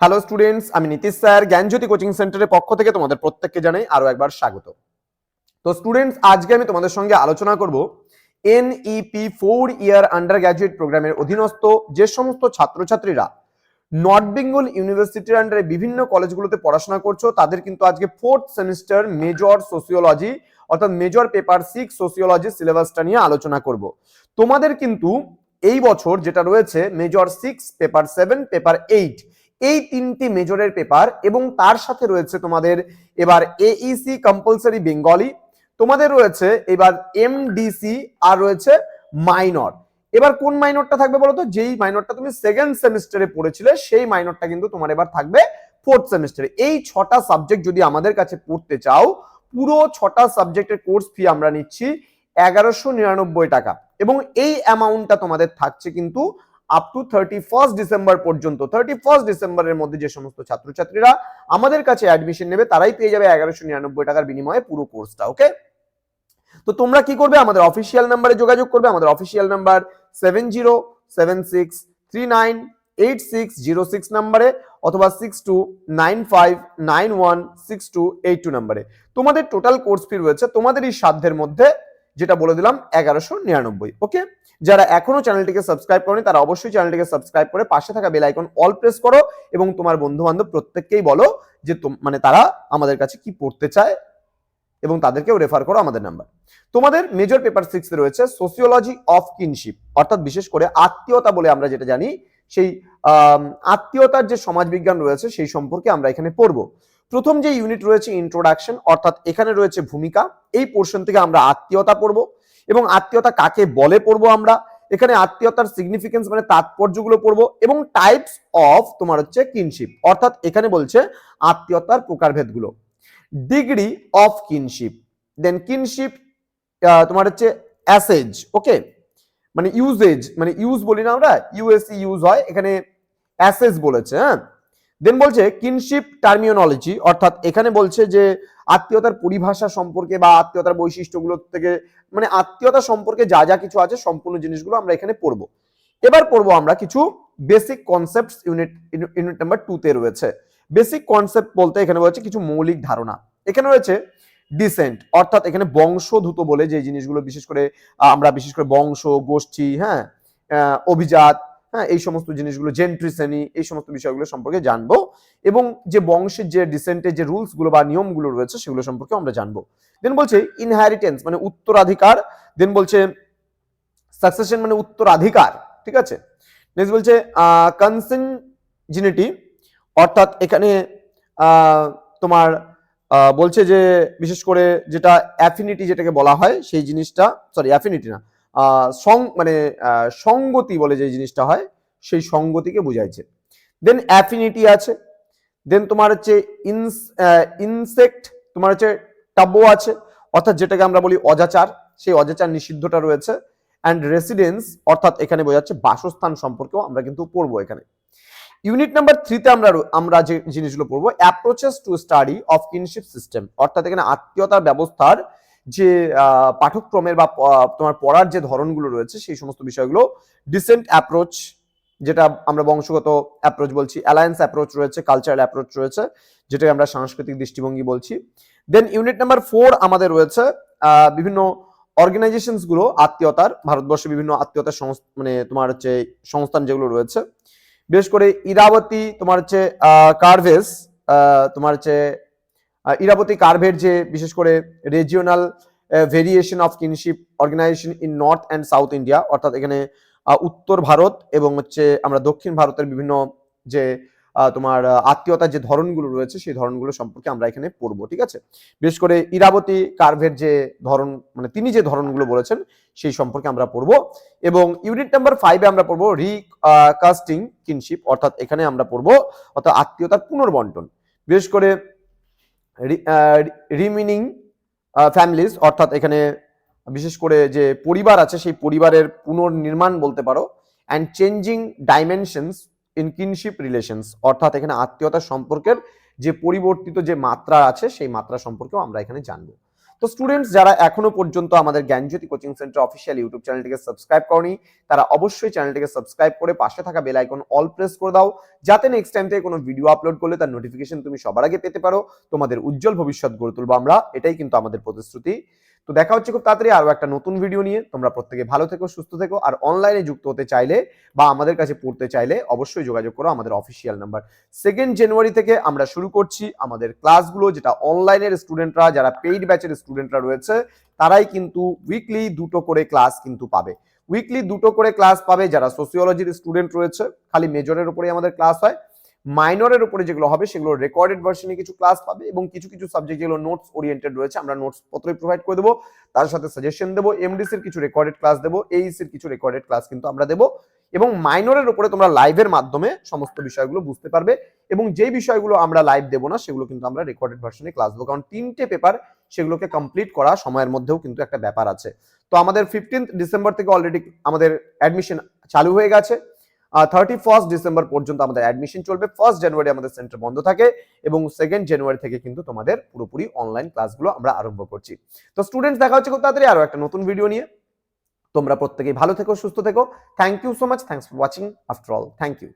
Hello students আমি Nitish sir, জ্ঞানজ্যোতি coaching সেন্টারের পক্ষ থেকে তোমাদের প্রত্যেককে জানাই আরও একবার স্বাগত। তো স্টুডেন্টস আজকে আমি তোমাদের সঙ্গে আলোচনা করব NEP four year undergraduate প্রোগ্রামের অধীনস্থ যে সমস্ত ছাত্রছাত্রীরা নর্থ বেঙ্গল ইউনিভার্সিটির আন্ডারে বিভিন্ন কলেজগুলোতে পড়াশোনা করছ, তাদের কিন্তু আজকে ফোর্থ সেমিস্টার মেজর সোসিওলজি অর্থাৎ মেজর পেপার সিক্স সোসিওলজি সিলেবাসটা নিয়ে আলোচনা করব। তোমাদের কিন্তু এই বছর যেটা রয়েছে major six paper seven paper eight এই তিনটি মেজরের পেপার এবং তার সাথে রয়েছে তোমাদের এবার এইসি কম্পালসারি বেঙ্গলি তোমাদের রয়েছে এবার এমডিসি আর রয়েছে মাইনর এবার কোন মাইনরটা থাকবে বলতো? যেই মাইনরটা তুমি সেকেন্ড সেমিস্টারে পড়েছিলে, সেই মাইনরটা কিন্তু তোমার এবার থাকবে ফোর্থ সেমিস্টারে এই ছটা সাবজেক্ট যদি আমাদের কাছে পড়তে চাও, পুরো ছটা সাবজেক্টের কোর্স ফি আমরা নিচ্ছি এগারোশো নিরানব্বই টাকা। এবং এই অ্যামাউন্টটা তোমাদের থাকছে কিন্তু up to thirty first December পর্যন্ত থার্টি ফার্স্ট ডিসেম্বরের মধ্যে যে সমস্ত ছাত্রছাত্রীরা আমাদের কাছে অ্যাডমিশন নেবে, তারাই পেয়ে যাবে এগারোশো নিরানব্বই টাকার বিনিময়ে পুরো কোর্সটা ওকে তো তোমরা কি করবে? আমাদের অফিসিয়াল নাম্বারে যোগাযোগ করবে, আমাদের official number seven zero seven six three nine eight six zero six নাম্বারে অথবা six two nine five nine one six two eight two নাম্বারে তোমাদের টোটাল কোর্স ফি রয়েছে তোমাদের এই সাধ্যের মধ্যে যেটা বলে দিলাম এগারোশো নিরানব্বই, ওকে? যারা এখনও চ্যানেলটিকে সাবস্ক্রাইব করেনি, তারা অবশ্যই চ্যানেলটিকে সাবস্ক্রাইব করে পাশে থাকা বেল আইকন অল প্রেস করো এবং তোমার বন্ধু বান্ধব প্রত্যেককেই বলো যে মানে তারা আমাদের কাছে কি পড়তে চায় এবং তাদেরকেও রেফার করো আমাদের নাম্বার তোমাদের মেজর পেপার সিক্স রয়েছে সোসিওলজি অফ কিনশিপ অর্থাৎ বিশেষ করে আত্মীয়তা বলে আমরা যেটা জানি, সেই আত্মীয়তার যে সমাজবিজ্ঞান রয়েছে সেই সম্পর্কে আমরা এখানে পড়ব। প্রথম যে ইউনিট রয়েছে ইন্ট্রোডাকশন অর্থাৎ এখানে রয়েছে ভূমিকা, এই পোর্শন থেকে আমরা আত্মীয়তা পড়ব। এবং আত্মীয়তা কাকে বলে পড়ব আমরা? এখানে আত্মীয়তার সিগনিফিকেন্স মানে তাৎপর্যগুলো পড়ব এবং টাইপস অফ তোমার হচ্ছে কিনশিপ অর্থাৎ এখানে বলছে আত্মীয়তার প্রকারভেদগুলো। Degree of kinship then kinship তোমার হচ্ছে অ্যাসেজ ওকে মানে ইউজেজ মানে ইউজ বলি না আমরা ইউএসসি ইউজ হয়, এখানে অ্যাসেজ বলেছে হ্যাঁ? দেন বলছে কিনশিপ টার্মিওনলজি অর্থাৎ এখানে বলছে যে আত্মীয়তার পরিভাষা সম্পর্কে বা আত্মীয়তার বৈশিষ্ট্যগুলো থেকে মানে আত্মীয়তা সম্পর্কে যা যা কিছু আছে সম্পূর্ণ জিনিসগুলো আমরা এখানে পড়ব। এবার পড়ব আমরা কিছু basic concept unit unit number two তে রয়েছে। বেসিক কনসেপ্ট বলতে এখানে বলছে কিছু মৌলিক ধারণা। এখানে রয়েছে ডিসেন্ট অর্থাৎ এখানে বংশধূত বলে যে জিনিসগুলো, বিশেষ করে আমরা বিশেষ করে বংশ, গোষ্ঠী হ্যাঁ অভিজাত হ্যাঁ এই সমস্ত জিনিসগুলো জেন্ট্রি শ্রেণি এই সমস্ত বিষয়গুলো সম্পর্কে জানব এবং যে বংশের যে ডিসেন্টের যে রুলসগুলো বা নিয়মগুলো রয়েছে সেগুলো সম্পর্কে আমরা জানব। দেন বলছে ইনহেরিটেন্স মানে উত্তরাধিকার দেন বলছে সাকসেশন মানে উত্তরাধিকার, ঠিক আছে? নেক্সট বলছে কনসেনজিনিটি অর্থাৎ এখানে তোমার বলছে যে, বিশেষ করে যেটা অ্যাফিনিটি যেটাকে বলা হয়, সেই জিনিসটা সরি অ্যাফিনিটি না সং মানে সঙ্গতি বলে যে জিনিসটা হয়, সেই সঙ্গতিকে বুঝাইছে। দেন অ্যাফিনিটি আছে। দেন তোমার হচ্ছে ইনস ইনসেক্ট তোমার হচ্ছে টাব্বো আছে, অর্থাৎ যেটাকে আমরা বলি অজাচার, সেই অজাচার নিষিদ্ধটা রয়েছে। অ্যান্ড রেসিডেন্স অর্থাৎ এখানে বোঝাচ্ছে বাসস্থান সম্পর্কেও আমরা কিন্তু পড়ব এখানে। ইউনিট নাম্বার থ্রিতে আমরা আমরা যে জিনিসগুলো পড়ব approaches to study of kinship system অর্থাৎ এখানে আত্মীয়তার ব্যবস্থার যে পাঠক্রমের বা তোমার পড়ার যে ধরনগুলো রয়েছে, সেই সমস্ত বিষয়গুলো ডিসেন্ট অ্যাপ্রোচ যেটা আমরা বংশগত অ্যাপ্রোচ বলছি অ্যালায়েন্স অ্যাপ্রোচ রয়েছে কালচারাল অ্যাপ্রোচ রয়েছে, যেটাকে আমরা সাংস্কৃতিক দৃষ্টিভঙ্গি বলছি। দেন ইউনিট নাম্বার ফোর আমাদের রয়েছে বিভিন্ন অর্গানাইজেশনসগুলো, আত্মীয়তার, ভারতবর্ষে বিভিন্ন আত্মীয়তার মানে তোমার হচ্ছে সংস্থান যেগুলো রয়েছে। বিশেষ করে ইরাবতী, তোমার হচ্ছে কার্ভেস তোমার হচ্ছে ইরাবতী কার্ভের যে, বিশেষ করে regional variation of kinship organization in north and south India অর্থাৎ এখানে উত্তর ভারত এবং হচ্ছে আমরা দক্ষিণ ভারতের বিভিন্ন যে তোমার আত্মীয়তার যে ধরনগুলো রয়েছে, সেই ধরনগুলো সম্পর্কে আমরা এখানে পড়ব, ঠিক আছে? বিশেষ করে ইরাবতী কার্ভের যে ধরন মানে তিনি যে ধরনগুলো বলেছেন, সেই সম্পর্কে আমরা পড়ব এবং ইউনিট নাম্বার ফাইভে আমরা পড়ব রিকাস্টিং কিনশিপ অর্থাৎ এখানে আমরা পড়ব, অর্থাৎ আত্মীয়তার পুনর্বন্টন। বিশেষ করে রিমিনিং ফ্যামিলিজ অর্থাৎ এখানে বিশেষ করে যে পরিবার আছে, সেই পরিবারের পুনর্নির্মাণ বলতে পারো and changing dimensions in kinship relations অর্থাৎ এখানে আত্মীয়তা সম্পর্কের যে পরিবর্তিত যে মাত্রা আছে, সেই মাত্রা সম্পর্কেও আমরা এখানে জানব। তো স্টুডেন্টস যারা এখনও পর্যন্ত আমাদের Gyanjyoti coaching centre official YouTube চ্যানেলটিকে সাবস্ক্রাইব করনি, তারা অবশ্যই চ্যানেলটিকে সাবস্ক্রাইব করে পাশে থাকা বেল আইকন অল প্রেস করে দাও, যাতে নেক্সট টাইম থেকে কোনো ভিডিও আপলোড করলে তার নোটিফিকেশন তুমি সবার আগে পেতে পারো। তোমাদের উজ্জ্বল ভবিষ্যৎ গড়ে তুলবো আমরা, এটাই কিন্তু আমাদের প্রতিশ্রুতি। তো দেখা হচ্ছে খুব তাড়াতাড়ি আরও একটা নতুন ভিডিও নিয়ে। তোমরা প্রত্যেকে ভালো থেকো, সুস্থ থেকো, আর অনলাইনে যুক্ত হতে চাইলে বা আমাদের কাছে পড়তে চাইলে অবশ্যই যোগাযোগ করো আমাদের অফিসিয়াল নাম্বার সেকেন্ড জানুয়ারি থেকে আমরা শুরু করছি আমাদের ক্লাসগুলো যেটা অনলাইনের স্টুডেন্টরা যারা পেইড ব্যাচের স্টুডেন্টরা রয়েছে, তারাই কিন্তু উইকলি দুটো করে ক্লাস কিন্তু পাবে। উইকলি দুটো করে ক্লাস পাবে যারা সোসিওলজির স্টুডেন্ট রয়েছে, খালি মেজরের উপরেই আমাদের ক্লাস হয়। মাইনরের উপরে যেগুলো হবে, সেগুলো রেকর্ডেড ভার্সনে কিছু ক্লাস পাবে এবং কিছু কিছু সাবজেক্ট যেগুলো নোটস ওরিয়েন্টেড রয়েছে, আমরা নোটস পত্রই প্রোভাইড করে দেবো। তার সাথে সাজেশন দেবো এমডিসির কিছু রেকর্ডেড ক্লাস দেবো এইসির কিছু রেকর্ডেড ক্লাস কিন্তু আমরা দেবো এবং মাইনরের উপরে তোমরা লাইভের মাধ্যমে সমস্ত বিষয়গুলো বুঝতে পারবে এবং যে বিষয়গুলো আমরা লাইভ দেবো না, সেগুলো কিন্তু আমরা রেকর্ডেড ভার্সনে ক্লাস দেবো। কারণ তিনটে পেপার সেগুলোকে কমপ্লিট করা সময়ের মধ্যেও কিন্তু একটা ব্যাপার আছে। তো আমাদের ফিফটিন্থ ডিসেম্বর থেকে অলরেডি আমাদের অ্যাডমিশন চালু হয়ে গেছে। থার্টি ফার্স্ট ডিসেম্বর পর্যন্ত আমাদের অ্যাডমিশন চলবে। ফার্স্ট জানুয়ারি আমাদের সেন্টার বন্ধ থাকে এবং সেকেন্ড জানুয়ারি থেকে কিন্তু তোমাদের পুরোপুরি অনলাইন ক্লাসগুলো আমরা আরম্ভ করছি। তো স্টুডেন্টস দেখা হচ্ছে খুব তাড়াতাড়ি আরও একটা নতুন ভিডিও নিয়ে। তোমরা প্রত্যেকেই ভালো থেকো, সুস্থ থেকো। Thank you so much thanks for watching after all thank you